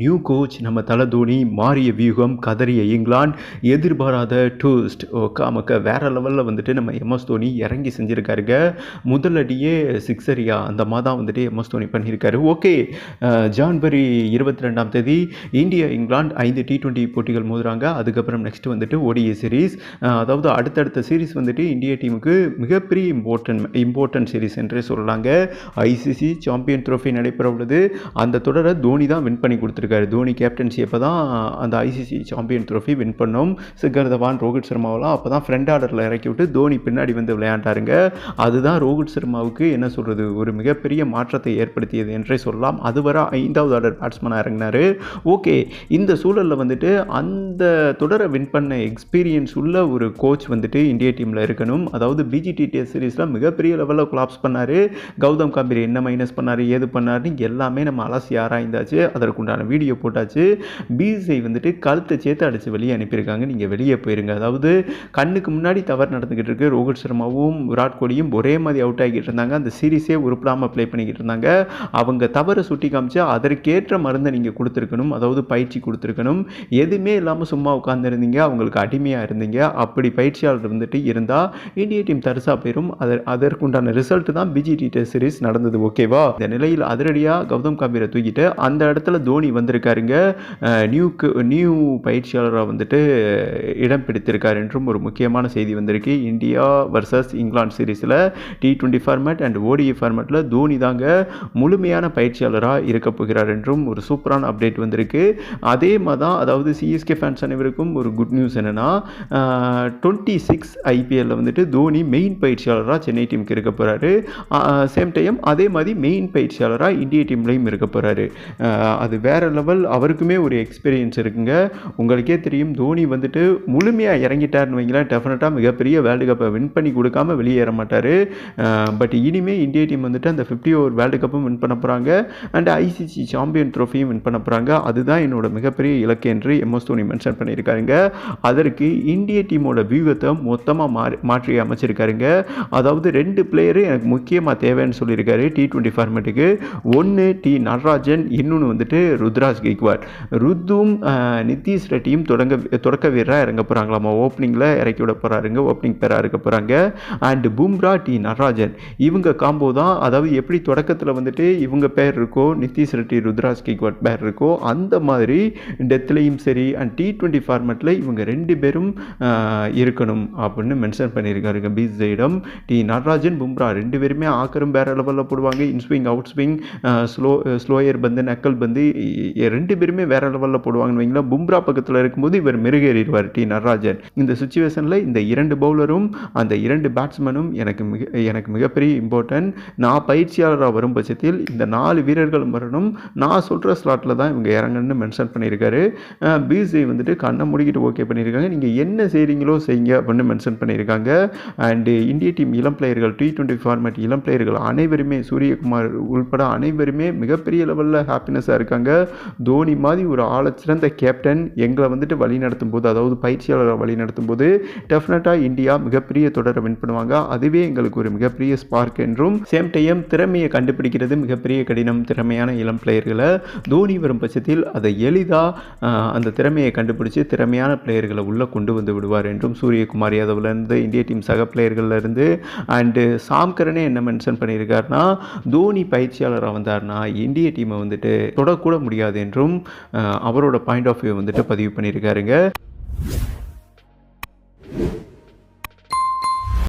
New coach நம்ம தலை தோனி மாறிய வியூகம் கதறிய இங்கிலாந்து எதிர்பாராத டூஸ்ட் காமக்க வேறு லெவலில் வந்துட்டு நம்ம எம்எஸ் தோனி இறங்கி செஞ்சுருக்காருங்க. முதலடியே சிக்ஸரியா அந்த மாதம் வந்துட்டு எம்எஸ் தோனி பண்ணியிருக்காரு ஓகே ஜான்வரி இருபத்தி ரெண்டாம் தேதி இந்தியா இங்கிலாந்து ஐந்து டி டுவெண்ட்டி போட்டிகள் மோதுறாங்க. அதுக்கப்புறம் நெக்ஸ்ட் வந்துட்டு ஓடிஏ சீரீஸ் அதாவது அடுத்தடுத்த சீரீஸ் வந்துட்டு இந்திய டீமுக்கு மிகப்பெரிய இம்பார்ட்டன்ட் இம்பார்ட்டன்ட் சீரீஸ் என்றே சொல்லலாங்க. ஐசிசி சாம்பியன் ட்ரோஃபி நடைபெற உள்ளது அந்த தொடரை தோனி தான் வின் பண்ணி கொடுத்துருக்காரு. தோனி கேப்டன்சி அப்போ தான் அந்த ஐசிசி சாம்பியன் ட்ரோஃபி வின் பண்ணோம். சிக்கர் தவான் ரோஹித் சர்மாவெல்லாம் அப்போ தான் ஃப்ரெண்ட் ஆர்டரில் இறக்கி விட்டு தோனி பின்னாடி வந்து விளையாண்டாருங்க. அதுதான் ரோஹித் சர்மாவுக்கு என்ன சொல்கிறது ஒரு மிகப்பெரிய மாற்றத்தை ஏற்படுத்தியது என்றே சொல்லலாம். அதுவரை ஐந்தாவது ஆர்டர் பேட்ஸ்மேனாக இறங்கினார். ஓகே இந்த சூழலில் வந்துட்டு அந்த தொடரை வின் பண்ண எக்ஸ்பீரியன்ஸ் உள்ள ஒரு கோச் வந்துட்டு இந்திய டீமில் இருக்கணும். அதாவது பிஜிடி டெஸ்ட் சீரீஸில் மிகப்பெரிய லெவலில் கொலாப்ஸ் பண்ணார். கௌதம் காம்பீர் என்ன மைனஸ் பண்ணார் ஏது பண்ணாருன்னு எல்லாமே நம்ம அலசி ஆராய்ந்தாச்சு. அதற்குண்டான வீடியோ போட்டாச்சு. பிசிஐ வந்துட்டு கழுத்தை சேர்த்து அடித்து வெளியே அனுப்பியிருக்காங்க. நீங்கள் வெளியே போயிருங்க. அதாவது கண்ணுக்கு முன்னாடி தவறு நடந்துக்கிட்டு இருக்கு. ரோஹித் சர்மாவும் விராட் கோலியும் ஒரே மாதிரி அவுட் ஆகிட்டு இருந்தாங்க. அந்த சீரீஸே உருப்படாமல் ப்ளே பண்ணிக்கிட்டு இருந்தாங்க. அவங்க தவறை சுட்டி காமிச்சு அதற்கேற்ற மருந்தை நீங்கள் கொடுத்துருக்கணும். அதாவது பயிற்சி கொடுத்துருக்கணும். எதுவுமே இல்லாமல் சும்மா உட்காந்துருந்தீங்க அவங்களுக்கு அடிமையாக இருந்தீங்க. அப்படி பயிற்சியாளர் வந்துட்டு இருந்தால் இந்திய டீம் தரிசா போயிடும் அதர் அதற்குண்டான ரிசல்ட் தான் பிஜிடி டெஸ்ட் சீரிஸ் நடந்தது. ஓகேவா இந்த நிலையில் அதிரடியாக கௌதம் கம்பீரை தூக்கிட்டு அந்த இடத்துல தோனி வந்திருக்காருங்க. நியூக்கு நியூ பயிற்சியாளராக வந்துட்டு இடம் பிடித்திருக்கார் என்றும் ஒரு முக்கியமான செய்தி வந்திருக்கு. இந்தியா வர்சஸ் இங்கிலாந்து சீரீஸில் T twenty format and ODI ஃபார்மேட்டில் தோனி தாங்க முழுமையான பயிற்சியாளராக இருக்க போகிறார் என்றும் ஒரு சூப்பரான அப்டேட் வந்திருக்கு. அதே மாதிரி தான் அதாவது சிஎஸ்கே ஃபேன்ஸ் அனைவருக்கும் ஒரு குட் நியூஸ் என்னென்னா டுவெண்ட்டி சிக்ஸ் ஐபிஎல்லில் வந்துட்டு தோனி மெயின் பயிற்சியாளராக சென்னை டீமுக்கு இருக்க போகிறாரு சேம் டைம் அதே மாதிரி மெயின் பயிற்சியாளராக இந்திய டீம்லேயும் இருக்க போகிறாரு அது வேற லெவல் அவருக்குமே ஒரு எக்ஸ்பீரியன்ஸ் இருக்குங்க. உங்களுக்கே தெரியும் தோனி வந்துட்டு முழுமையாக இறங்கிட்டார்னு வைங்களேன். டெஃபினட்டாக மிகப்பெரிய வேர்ல்டு கப்பை வின் பண்ணி கொடுக்காம வெளியேற மாட்டார். பட் இனிமேல் இந்திய டீம் வந்துட்டு அந்த ஃபிஃப்டி ஓவர் வேர்ல்டு கப்பும் வின் பண்ண போகிறாங்க அண்ட் ஐசிசி சாம்பியன் ட்ரோஃபியும் வின் பண்ண போகிறாங்க அதுதான் என்னோட மிகப்பெரிய இலக்கு என்று எம்எஸ் தோனி மென்ஷன் பண்ணியிருக்காருங்க. அதற்கு இந்திய டீமோட வியூகத்தை மொத்தமாக மாறி மாற்றி அமைச்சிருக்காருங்க. அதாவது ரெண்டு பிளேயரு எனக்கு முக்கியமாக தேவைன்னு சொல்லியிருக்காரு டி டுவெண்ட்டி ஃபார்மேட்டுக்கு ஒன்று டி நடராஜன் இன்னொன்று வந்துட்டு ருத்ராஜ் கெய்க்வாட் ருத்தும் நிதிஷ் ரெட்டியும் தொடங்க தொடக்க வீரராக இறங்க போகிறாங்களாமா ஓப்பனிங்கில் இறக்கி விட போகிறாருங்க ஓப்பனிங் பேராக இருக்க போகிறாங்க அண்ட் பும்ரா டி நடராஜன். இவங்க காம்போ தான். அதாவது எப்படி தொடக்கத்தில் வந்துட்டு இவங்க பேர் இருக்கோ நிதிஷ் ரெட்டி ருத்ராஜ் கெய்க்வாட் பேர் இருக்கோ அந்த மாதிரி டெத்லேயும் சரி அண்ட் டி டுவெண்ட்டி ஃபார்மேட்டில் இவங்க ரெண்டு பேரும் இருக்கணும் அப்படின்னு மென்ஷன் பண்ணியிருக்காருங்க. பீச் ஜெயிடம் டி நடராஜன் பும்ரா ரெண்டு பேருமே ஆக்கரும் வேறு லெவலில் போடுவாங்க. Inswing out swing slow slower பந்து நக்கல் பந்து ரெண்டு பேருமே வேற லெவலில் போடுவாங்கன்னு வைங்களா பும்ரா பக்கத்தில் இருக்கும்போது இவர் மெருகேறிடுவார் டி. நடராஜன். இந்த சுச்சுவேஷனில் இந்த இரண்டு பவுலரும் அந்த இரண்டு பேட்ஸ்மேனும் எனக்கு மிக எனக்கு மிகப்பெரிய இம்பார்ட்டன்ட் நான் பயிற்சியாளராக வரும் பட்சத்தில் இந்த நாலு வீரர்கள் வரணும் நான் சொல்கிற ஸ்லாட்டில் தான் இவங்க இறங்கன்னு மென்ஷன் பண்ணியிருக்காரு. பிசி வந்துட்டு கண்ணை முடிக்கிட்டு ஓகே பண்ணியிருக்காங்க. நீங்கள் என்ன செய்கிறீங்களோ செய்யுங்க அப்படின்னு மென்ஷன் பண்ணியிருக்காங்க. அண்டு இந்திய டீம் இளம் பிளேயர்கள் டி டுவெண்ட்டி ஃபார்மேட் இளம் பிளேயர்கள் அனைவருமே சூரியகுமார் உள்பட அனைவருமே மிகப்பெரிய லெவலில் ஹாப்பினஸாக இருக்காங்க. தோனி மாதிரி ஒரு ஆழச்சிறந்த கேப்டன் எங்களை வந்துட்டு வழி நடத்தும் போது அதாவது பயிற்சியாளரை வழி நடத்தும் போது டெஃபினட்டாக இந்தியா மிகப்பெரிய தொடரை வின் பண்ணுவாங்க. அதுவே எங்களுக்கு ஒரு மிகப்பெரிய ஸ்பார்க் என்றும் சேம் டைம் திறமையை கண்டுபிடிக்கிறது மிகப்பெரிய கடினம் திறமையான இளம் பிளேயர்களை தோனி வரும் பட்சத்தில் அதை எளிதாக அந்த திறமையை கண்டுபிடிச்சி திறமையான பிளேயர்களை உள்ளே கொண்டு வந்து விடுவார் என்றும் சூரியகுமார் யாதவ்லேருந்து இந்திய டீம் சக பிளேயர்கள்லேருந்து அண்டு சாம்கரனே என்ன மென்ஷன் பண்ணியிருக்காருன்னா தோனி பயிற்சியாளராக வந்தார்னா இந்திய டீமை வந்துட்டு தொடக்கூட முடியாது. என்றும் அவரோட பாயிண்ட் ஆஃப் வியூ வந்துட்டு பதிவு பண்ணியிருக்காருங்க.